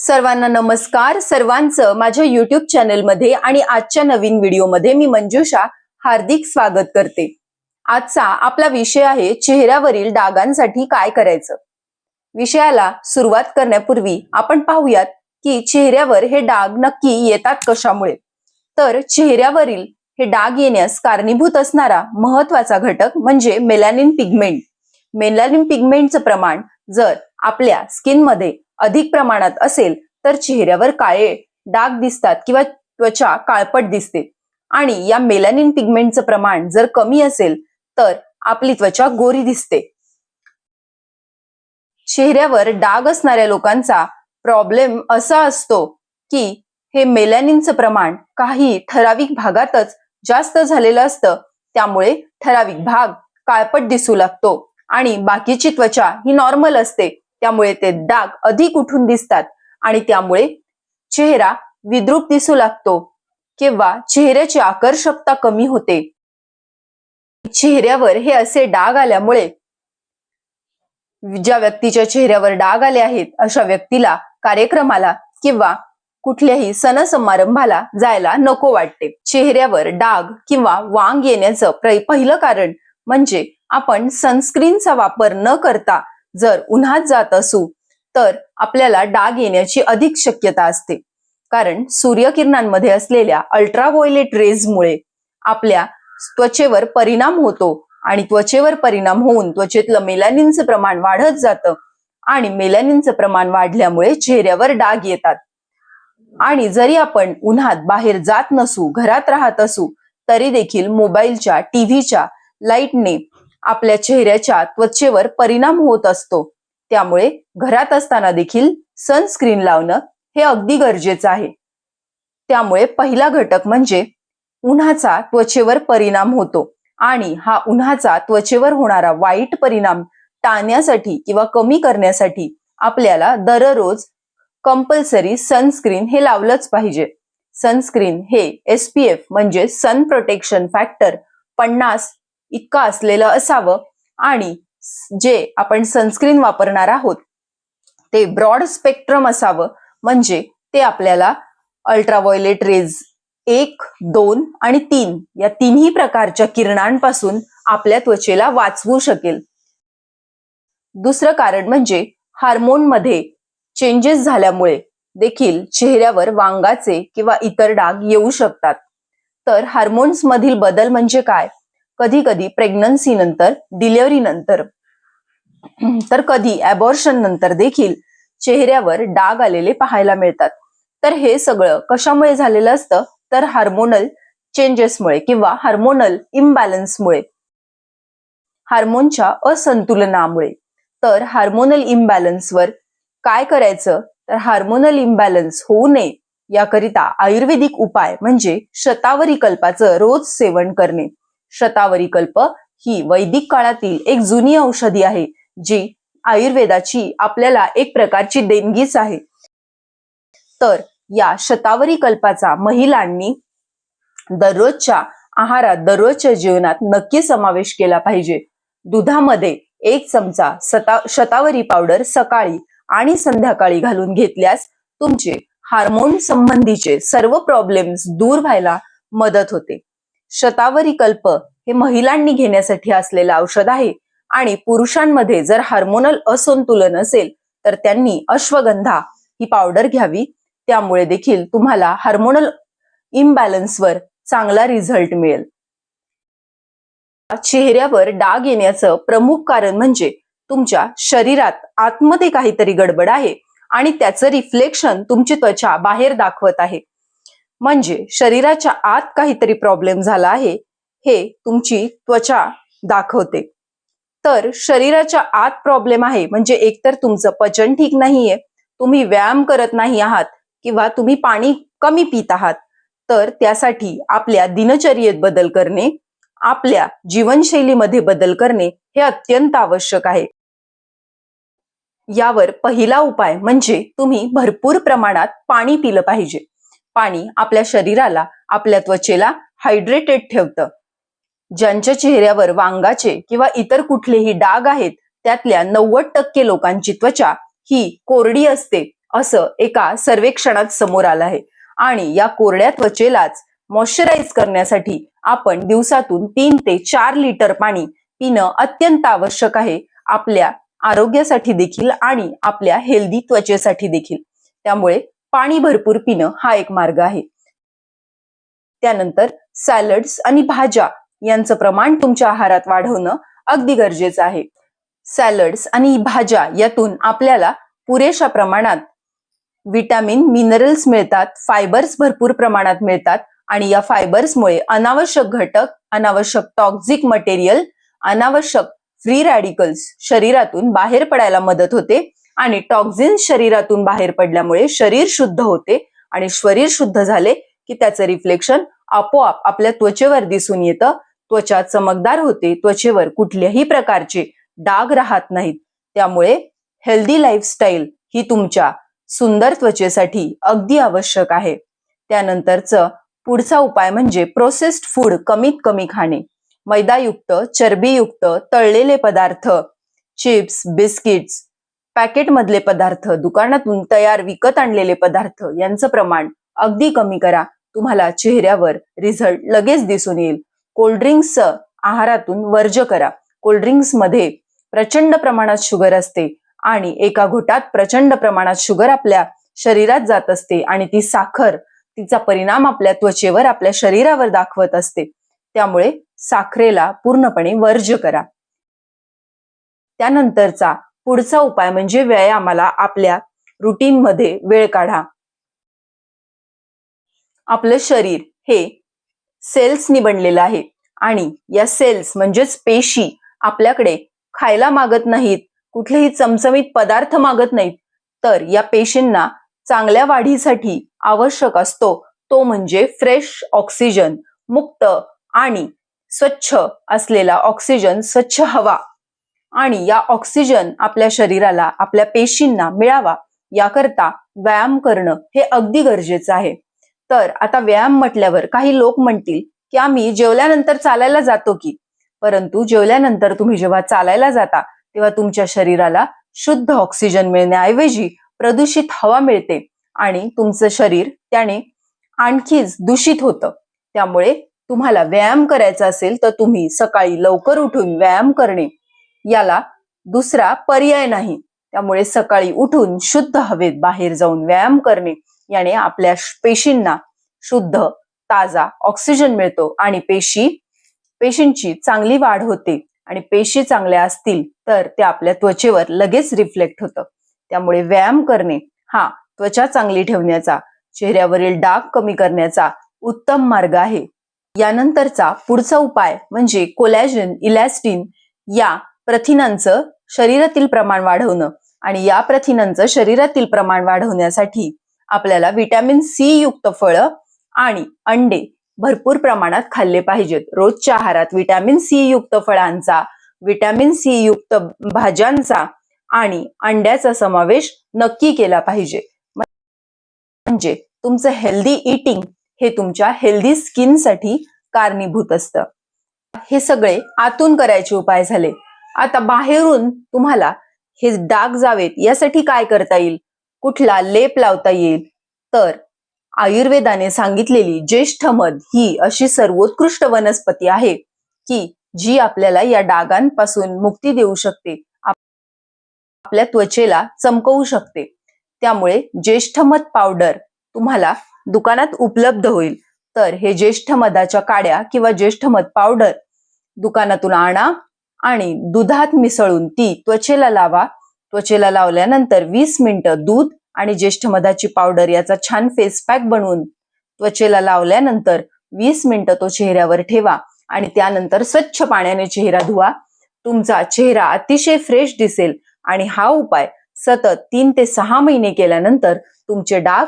सर्वांना नमस्कार. सर्वांचं माझ्या युट्यूब चॅनलमध्ये आणि आजच्या नवीन व्हिडिओमध्ये मी मंजुषा हार्दिक स्वागत करते. आजचा आपला विषय आहे चेहऱ्यावरील डागांसाठी काय करायचं? विषयाला सुरुवात करण्यापूर्वी आपण पाहूयात की चेहऱ्यावर हे डाग नक्की येतात कशामुळे? तर चेहऱ्यावरील हे डाग येण्यास कारणीभूत असणारा महत्त्वाचा घटक म्हणजे मेलॅनिन पिगमेंट मेलॅनिन पिगमेंटचं प्रमाण जर आपल्या स्किनमध्ये अधिक प्रमाणात असेल तर चेहऱ्यावर काळे डाग दिसतात किंवा त्वचा काळपट दिसते. आणि या मेलॅनिन पिगमेंटचं प्रमाण जर कमी असेल तर आपली त्वचा गोरी दिसते. चेहऱ्यावर डाग असणाऱ्या लोकांचा प्रॉब्लेम असा असतो की हे मेलॅनिनचं प्रमाण काही ठराविक भागातच जास्त झालेलं असतं. त्यामुळे ठराविक भाग काळपट दिसू लागतो आणि बाकीची त्वचा ही नॉर्मल असते. त्यामुळे ते डाग अधिक उठून दिसतात आणि त्यामुळे चेहरा विद्रूप दिसू लागतो किंवा चेहऱ्याची आकर्षकता कमी होते. चेहऱ्यावर हे असे डाग आल्यामुळे ज्या व्यक्तीच्या चेहऱ्यावर डाग आले आहेत अशा व्यक्तीला कार्यक्रमाला किंवा कुठल्याही सण समारंभाला जायला नको वाटते. चेहऱ्यावर डाग किंवा वांग येण्याचं पहिलं कारण म्हणजे आपण सनस्क्रीनचा वापर न करता जर उन्हात जात असू तर आपल्याला डाग येण्याची अधिक शक्यता असते. कारण सूर्यकिरणांमध्ये असलेल्या अल्ट्राव्हायलेट रेजमुळे आपल्या त्वचेवर परिणाम होतो आणि त्वचेवर परिणाम होऊन त्वचेतलं मेलॅनिनचं प्रमाण वाढत जातं आणि मेलॅनिनचं प्रमाण वाढल्यामुळे चेहऱ्यावर डाग येतात. आणि जरी आपण उन्हात बाहेर जात नसू घरात राहत असू तरी देखील मोबाईलच्या टीव्हीच्या लाईटने आपल्या चेहऱ्याच्या त्वचेवर परिणाम होत असतो. त्यामुळे घरात असताना देखील सनस्क्रीन लावणं हे अगदी गरजेचं आहे. त्यामुळे पहिला घटक म्हणजे उन्हाचा त्वचेवर परिणाम होतो आणि हा उन्हाचा त्वचेवर होणारा वाईट परिणाम टाळण्यासाठी किंवा कमी करण्यासाठी आपल्याला दररोज कंपल्सरी सनस्क्रीन हे लावलंच पाहिजे. सनस्क्रीन हे एस पी एफ म्हणजे सन प्रोटेक्शन फॅक्टर पन्नास इतकं असलेलं असावं आणि जे आपण सनस्क्रीन वापरणार आहोत ते ब्रॉड स्पेक्ट्रम असावं. म्हणजे ते आपल्याला अल्ट्राव्हायलेट रेज एक दोन आणि तीन या तिन्ही प्रकारच्या किरणांपासून आपल्या त्वचेला वाचवू शकेल. दुसरं कारण म्हणजे हार्मोनमध्ये चेंजेस झाल्यामुळे देखील चेहऱ्यावर वांगाचे किंवा इतर डाग येऊ शकतात. तर हार्मोन्स मधील बदल म्हणजे काय? कधी कधी प्रेग्नन्सी नंतर डिलिव्हरी नंतर. तर कधी अबॉर्शन नंतर देखील चेहऱ्यावर डाग आलेले पाहायला मिळतात. तर हे सगळं कशामुळे झालेलं असतं? तर हार्मोनल चेंजेसमुळे किंवा हार्मोनल इम्बॅलन्समुळे हार्मोनच्या असंतुलनामुळे. तर हार्मोनल इम्बॅलन्सवर काय करायचं? तर हार्मोनल इम्बॅलन्स होऊ नये याकरिता आयुर्वेदिक उपाय म्हणजे शतावरी कल्पाचं रोज सेवन करणे. शतावरी कल्प ही वैदिक काळातील एक जुनी औषधी आहे जी आयुर्वेदाची आपल्याला एक प्रकारची देणगीच आहे. तर या शतावरी कल्पाचा महिलांनी दररोजच्या आहारात दररोजच्या जीवनात नक्की समावेश केला पाहिजे. दुधामध्ये एक चमचा सता शतावरी पावडर सकाळी आणि संध्याकाळी घालून घेतल्यास तुमचे हार्मोन संबंधीचे सर्व प्रॉब्लेम्स दूर व्हायला मदत होते. शतावरी कल्प हे महिलांनी घेण्यासाठी असलेलं औषध आहे. आणि पुरुषांमध्ये जर हार्मोनल असंतुलन असेल तर त्यांनी अश्वगंधा ही पावडर घ्यावी. त्यामुळे देखील तुम्हाला हार्मोनल इम्बॅलन्सवर चांगला रिझल्ट मिळेल. चेहऱ्यावर डाग येण्याचं प्रमुख कारण म्हणजे तुमच्या शरीरात आतमध्ये काहीतरी गडबड आहे आणि त्याचं रिफ्लेक्शन तुमची त्वचा बाहेर दाखवत आहे. म्हणजे शरीराच्या आत काहीतरी प्रॉब्लेम झाला आहे हे तुमची त्वचा दाखवते. तर शरीराच्या आत प्रॉब्लेम आहे म्हणजे एकतर तुमचं पचन ठीक नाहीये तुम्ही व्यायाम करत नाही आहात किंवा तुम्ही पाणी कमी पित आहात तर त्यासाठी आपल्या दिनचर्येत बदल करणे आपल्या जीवनशैलीमध्ये बदल करणे हे अत्यंत आवश्यक आहे. यावर पहिला उपाय म्हणजे तुम्ही भरपूर प्रमाणात पाणी पिलं पाहिजे. पाणी आपल्या शरीराला आपल्या त्वचेला हायड्रेटेड ठेवतं. ज्यांच्या चेहऱ्यावर वांगाचे किंवा इतर कुठलेही डाग आहेत त्यातल्या नव्वद टक्के लोकांची त्वचा ही कोरडी असते असं एका सर्वेक्षणात समोर आलं आहे. आणि या कोरड्या त्वचेलाच मॉइश्चराईज करण्यासाठी आपण दिवसातून तीन ते चार लिटर पाणी पिणं अत्यंत आवश्यक आहे आपल्या आरोग्यासाठी देखील आणि आपल्या हेल्दी त्वचेसाठी देखील. त्यामुळे पाणी भरपूर पिणं हा एक मार्ग आहे. त्यानंतर सॅलड्स आणि भाज्या यांचं प्रमाण तुमच्या आहारात वाढवणं अगदी गरजेचं आहे. सॅलड्स आणि भाज्या यातून आपल्याला पुरेशा प्रमाणात विटॅमिन मिनरल्स मिळतात फायबर्स भरपूर प्रमाणात मिळतात आणि या फायबर्समुळे अनावश्यक घटक अनावश्यक टॉक्झिक मटेरियल अनावश्यक फ्री रॅडिकल्स शरीरातून बाहेर पडायला मदत होते. आणि टॉक्झिन शरीरातून बाहेर पडल्यामुळे शरीर शुद्ध होते आणि शरीर शुद्ध झाले की त्याचं रिफ्लेक्शन आपोआप आपल्या त्वचेवर दिसून येतं. त्वचा चमकदार होते त्वचेवर कुठल्याही प्रकारचे डाग राहत नाहीत. त्यामुळे हेल्दी लाईफस्टाईल ही तुमच्या सुंदर त्वचेसाठी अगदी आवश्यक आहे. त्यानंतरचं पुढचा उपाय म्हणजे प्रोसेस्ड फूड कमीत कमी खाणे. मैदायुक्त चरबीयुक्त तळलेले पदार्थ चिप्स बिस्किट्स पॅकेटमधले पदार्थ दुकानातून तयार विकत आणलेले पदार्थ यांचं प्रमाण अगदी कमी करा. तुम्हाला चेहऱ्यावर रिझल्ट लगेच दिसून येईल. कोल्ड्रिंक्स आहारातून वर्ज करा. कोल्ड्रिंक्समध्ये प्रचंड प्रमाणात शुगर असते आणि एका घोटात प्रचंड प्रमाणात शुगर आपल्या शरीरात जात असते आणि ती साखर तिचा परिणाम आपल्या त्वचेवर आपल्या शरीरावर दाखवत असते. त्यामुळे साखरेला पूर्णपणे वर्ज करा. त्यानंतरचा पुढचा उपाय म्हणजे व्यायामाला आपल्या रुटीनमध्ये वेळ काढा. आपलं शरीर हे सेल्सनी बनलेलं आहे आणि या सेल्स म्हणजेच पेशी आपल्याकडे खायला मागत नाहीत कुठलेही चमचमीत पदार्थ मागत नाहीत तर या पेशींना चांगल्या वाढीसाठी आवश्यक असतो. तो म्हणजे फ्रेश ऑक्सिजन मुक्त आणि स्वच्छ असलेला ऑक्सिजन स्वच्छ हवा. आणि या ऑक्सिजन आपल्या शरीराला आपल्या पेशींना मिळावा याकरता व्यायाम करणं हे अगदी गरजेचं आहे. तर आता व्यायाम म्हटल्यावर काही लोक म्हणतील की आम्ही जेवल्यानंतर चालायला जातो की? परंतु जेवल्यानंतर तुम्ही जेव्हा चालायला जाता तेव्हा तुमच्या शरीराला शुद्ध ऑक्सिजन मिळण्याऐवजी प्रदूषित हवा मिळते आणि तुमचं शरीर त्याने आणखीच दूषित होतं. त्यामुळे तुम्हाला व्यायाम करायचा असेल तर तुम्ही सकाळी लवकर उठून व्यायाम करणे याला दुसरा पर्याय नाही. त्यामुळे सकाळी उठून शुद्ध हवेत बाहेर जाऊन व्यायाम करणे याने आपल्या पेशींना शुद्ध ताजा ऑक्सिजन मिळतो आणि पेशी पेशींची चांगली वाढ होते. आणि पेशी चांगल्या असतील तर ते आपल्या त्वचेवर लगेच रिफ्लेक्ट होतं. त्यामुळे व्यायाम करणे हा त्वचा चांगली ठेवण्याचा चेहऱ्यावरील डाग कमी करण्याचा उत्तम मार्ग आहे. यानंतरचा पुढचा उपाय म्हणजे कोलॅजन इलॅस्टिन या प्रथिनांचं शरीरातील प्रमाण वाढवणं आणि या प्रथिनांचं शरीरातील प्रमाण वाढवण्यासाठी आपल्याला व्हिटॅमिन सी युक्त फळं आणि अंडे भरपूर प्रमाणात खाल्ले पाहिजेत. रोजच्या आहारात व्हिटॅमिन सी युक्त फळांचा व्हिटॅमिन सी युक्त भाज्यांचा आणि अंड्याचा समावेश नक्की केला पाहिजे. म्हणजे तुमचं हेल्दी इटिंग हे तुमच्या हेल्दी स्किनसाठी कारणीभूत असतं. हे सगळे आतून करायचे उपाय झाले. आता बाहेरून तुम्हाला हे डाग जावेत यासाठी काय करता येईल? कुठला लेप लावता येईल? तर आयुर्वेदाने सांगितलेली ज्येष्ठ मध ही अशी सर्वोत्कृष्ट वनस्पती आहे की जी आपल्याला या डागांपासून मुक्ती देऊ शकते. आपल्या त्वचेला चमकवू शकते. त्यामुळे ज्येष्ठ मध पावडर तुम्हाला दुकानात उपलब्ध होईल. तर हे ज्येष्ठ मधाच्या काड्या किंवा ज्येष्ठ मध पावडर दुकानातून आणा आणि दुधात मिसळून ती त्वचेला लावा. त्वचेला लावल्यानंतर वीस मिनिटं दूध आणि ज्येष्ठ मधाची पावडर याचा छान फेस पॅक बनवून त्वचेला लावल्यानंतर वीस मिनिटं तो चेहऱ्यावर ठेवा आणि त्यानंतर स्वच्छ पाण्याने चेहरा धुवा. तुमचा चेहरा अतिशय फ्रेश दिसेल आणि हा उपाय सतत तीन ते सहा महिने केल्यानंतर तुमचे डाग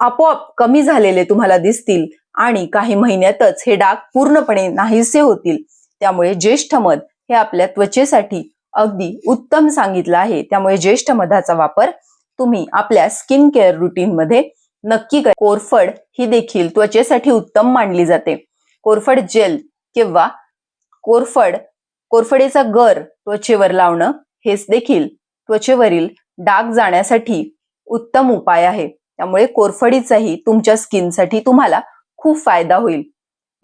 आपोआप कमी झालेले तुम्हाला दिसतील आणि काही महिन्यातच हे डाग पूर्णपणे नाहीसे होतील. त्यामुळे ज्येष्ठ मध हे आपल्या त्वचेसाठी अगदी उत्तम सांगितलं आहे. त्यामुळे ज्येष्ठ मधाचा वापर तुम्ही आपल्या स्किन केअर रुटीन मध्ये नक्की कोरफड ही देखील त्वचेसाठी उत्तम मानली जाते. कोरफड जेल किंवा कोरफड कोरफडेचा गर त्वचेवर लावणं हेच देखील त्वचेवरील डाग जाण्यासाठी उत्तम उपाय आहे. त्यामुळे कोरफडीचाही तुमच्या स्किनसाठी तुम्हाला खूप फायदा होईल.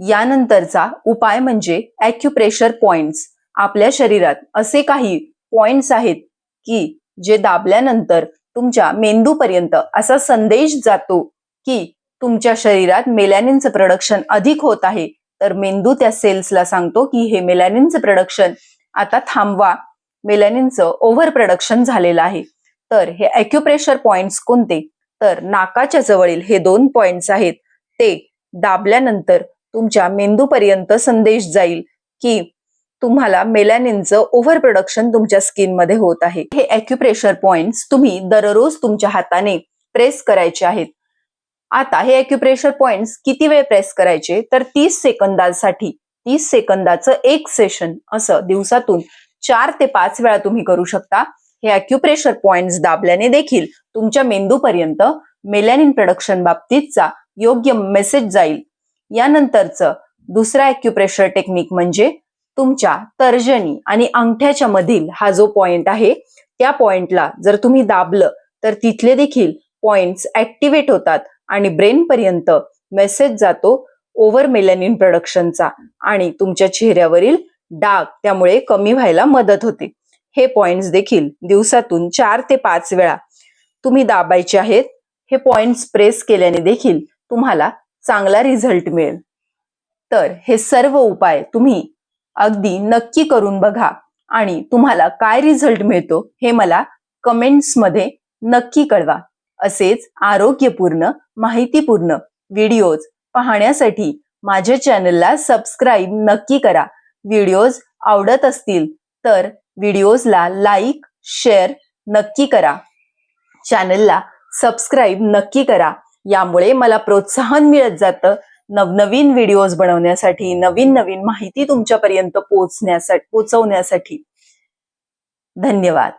यानंतरचा उपाय म्हणजे ॲक्युप्रेशर पॉइंट्स आपल्या शरीरात असे काही पॉइंट्स आहेत की जे दाबल्यानंतर तुमच्या मेंदूपर्यंत असा संदेश जातो की तुमच्या शरीरात मेलॅनिनचं प्रोडक्शन अधिक होत आहे. तर मेंदू त्या सेल्सला सांगतो की हे मेलॅनिनचं प्रोडक्शन आता थांबवा. मेलॅनिनचं ओव्हर प्रोडक्शन झालेलं आहे. तर हे अॅक्युप्रेशर पॉइंट्स कोणते? तर नाकाच्या जवळील हे दोन पॉइंट्स आहेत. ते दाबल्यानंतर तुमच्या मेंदूपर्यंत संदेश जाईल की तुम्हाला मेलॅनिनचं ओव्हर प्रोडक्शन तुमच्या स्किनमध्ये होत आहे. हे अॅक्युप्रेशर पॉइंट्स तुम्ही दररोज तुमच्या हाताने प्रेस करायचे आहेत. आता हे अॅक्युप्रेशर पॉइंट्स किती वेळ प्रेस करायचे? तर तीस सेकंदासाठी तीस सेकंदाचं एक सेशन असं दिवसातून चार ते पाच वेळा तुम्ही करू शकता. हे अॅक्युप्रेशर पॉइंट्स दाबल्याने देखील तुमच्या मेंदूपर्यंत मेलॅनिन प्रोडक्शन बाबतीतचा योग्य मेसेज जाईल. यानंतरचं दुसरा अॅक्युप्रेशर टेक्निक म्हणजे तुमच्या तर्जनी आणि अंगठ्याच्या मधील हा जो पॉइंट आहे त्या पॉइंटला जर तुम्ही दाबलं तर तिथले देखील पॉइंट्स ऍक्टिव्हेट होतात आणि ब्रेन पर्यंत मेसेज जातो ओव्हर मेलॅनिन प्रोडक्शनचा आणि तुमच्या चेहऱ्यावरील डाग त्यामुळे कमी व्हायला मदत होते. हे पॉइंट्स देखील दिवसातून चार ते पाच वेळा तुम्ही दाबायचे आहेत. हे पॉइंट्स प्रेस केल्याने देखील तुम्हाला चांगला रिझल्ट मिळेल. तर हे सर्व उपाय तुम्ही अगदी नक्की करून बघा. आणि तुम्हाला काय रिझल्ट मिळतो हे मला कमेंट्समध्ये नक्की कळवा. असेच आरोग्यपूर्ण माहितीपूर्ण व्हिडिओज पाहण्यासाठी माझ्या चॅनलला सबस्क्राईब नक्की करा. व्हिडिओज आवडत असतील तर व्हिडिओजला लाईक शेअर नक्की करा. चॅनलला सबस्क्राईब नक्की करा. यामुळे मला प्रोत्साहन मिळत जातं. नवनवीन व्हिडिओज बनवण्यासाठी नवीन नवीन माहिती तुमच्यापर्यंत पोचण्यासाठी पोचवण्यासाठी धन्यवाद.